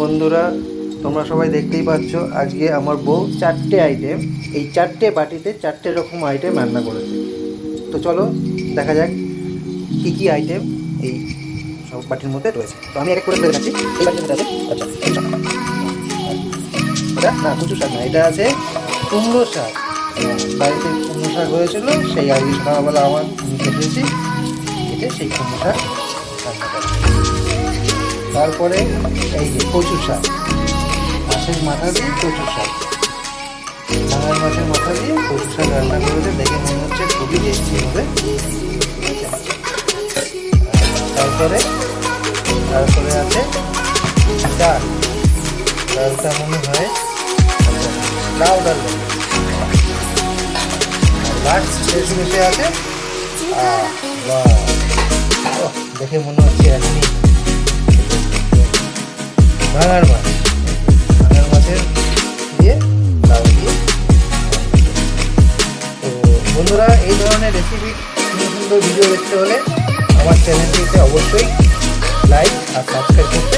বন্ধুরা, তোমরা সবাই দেখতেই পাচ্ছ, আজকে আমার বউ চারটে আইটেম এই চারটে বাটিতে চারটে রকম আইটেম রান্না করেছে। তো চলো, দেখা যাক কী কী আইটেম এই সব বাটির মধ্যে রয়েছে। তো আমি এক করে ফেলে এই বাটির মধ্যে আচ্ছা এটা, না কচু শাক না, এটা আছে কুমড়ো শাক। বাড়িতে কুমড়ো শাক হয়েছিল, সেই আগে সকালবেলা আমার আমি কেটেছি কেটে সেই কুমড়ো শাক রান্না তারপরে এই যে কচু শাক। মাছের মাথা দিয়ে কচু শাক। ভাঙার মাছের মাথা দিয়ে কচু শাক রান্না করেছে। দেখে মনে হচ্ছে খুবই টেস্টি হবে। তারপরে তারপরে আছে ডাল। ডালটা মনে হয় লাউ ডাল। লাস্ট আছে। দেখে মনে হচ্ছে এখনই ভাঙার মাছ। ভাঙার মাছের দিয়ে লাউ দিয়ে। তো বন্ধুরা, এই ধরনের রেসিপি সুন্দর সুন্দর ভিডিও দেখতে হলে আমার চ্যানেলটিতে অবশ্যই লাইক আর সাবস্ক্রাইব করতে